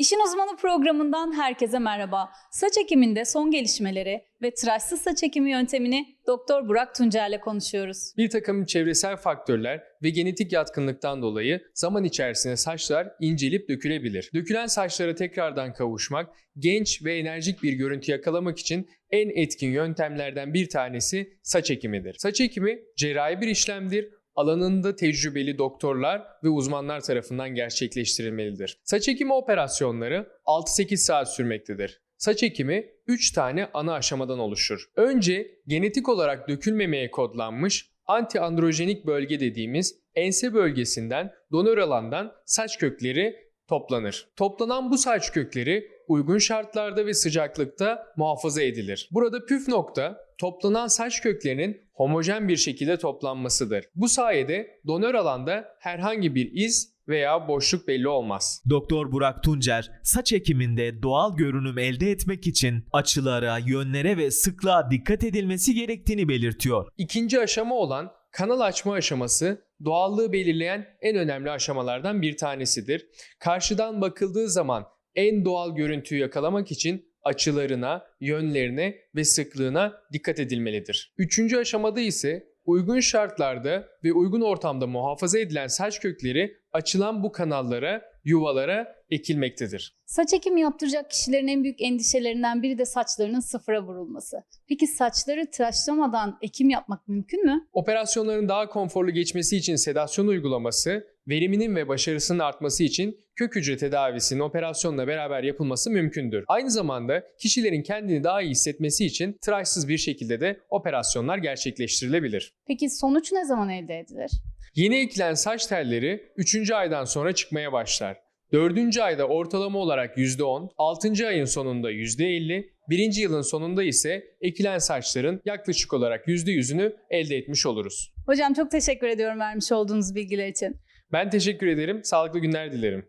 İşin Uzmanı programından herkese merhaba. Saç ekiminde son gelişmeleri ve tıraşsız saç ekimi yöntemini Doktor Burak Tuncer'le konuşuyoruz. Bir takım çevresel faktörler ve genetik yatkınlıktan dolayı zaman içerisinde saçlar incelip dökülebilir. Dökülen saçlara tekrardan kavuşmak, genç ve enerjik bir görüntü yakalamak için en etkin yöntemlerden bir tanesi saç ekimidir. Saç ekimi cerrahi bir işlemdir. Alanında tecrübeli doktorlar ve uzmanlar tarafından gerçekleştirilmelidir. Saç ekimi operasyonları 6-8 saat sürmektedir. Saç ekimi 3 tane ana aşamadan oluşur. Önce genetik olarak dökülmemeye kodlanmış anti-androjenik bölge dediğimiz ense bölgesinden donör alandan saç kökleri toplanır. Toplanan bu saç kökleri uygun şartlarda ve sıcaklıkta muhafaza edilir. Burada püf nokta toplanan saç köklerinin homojen bir şekilde toplanmasıdır. Bu sayede donör alanda herhangi bir iz veya boşluk belli olmaz. Doktor Burak Tuncer, saç ekiminde doğal görünüm elde etmek için açılara, yönlere ve sıklığa dikkat edilmesi gerektiğini belirtiyor. İkinci aşama olan kanal açma aşaması doğallığı belirleyen en önemli aşamalardan bir tanesidir. Karşıdan bakıldığı zaman en doğal görüntüyü yakalamak için açılarına, yönlerine ve sıklığına dikkat edilmelidir. Üçüncü aşamada ise uygun şartlarda ve uygun ortamda muhafaza edilen saç kökleri açılan bu kanallara, yuvalara ekilmektedir. Saç ekimi yaptıracak kişilerin en büyük endişelerinden biri de saçlarının sıfıra vurulması. Peki saçları tıraşlamadan ekim yapmak mümkün mü? Operasyonların daha konforlu geçmesi için sedasyon uygulaması, veriminin ve başarısının artması için kök hücre tedavisinin operasyonla beraber yapılması mümkündür. Aynı zamanda kişilerin kendini daha iyi hissetmesi için tıraşsız bir şekilde de operasyonlar gerçekleştirilebilir. Peki sonuç ne zaman elde edilir? Yeni ekilen saç telleri 3. aydan sonra çıkmaya başlar. 4. ayda ortalama olarak %10, 6. ayın sonunda %50, 1. yılın sonunda ise ekilen saçların yaklaşık olarak %100'ünü elde etmiş oluruz. Hocam çok teşekkür ediyorum vermiş olduğunuz bilgiler için. Ben teşekkür ederim. Sağlıklı günler dilerim.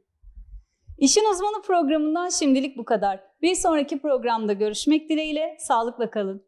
İşin Uzmanı programından şimdilik bu kadar. Bir sonraki programda görüşmek dileğiyle sağlıkla kalın.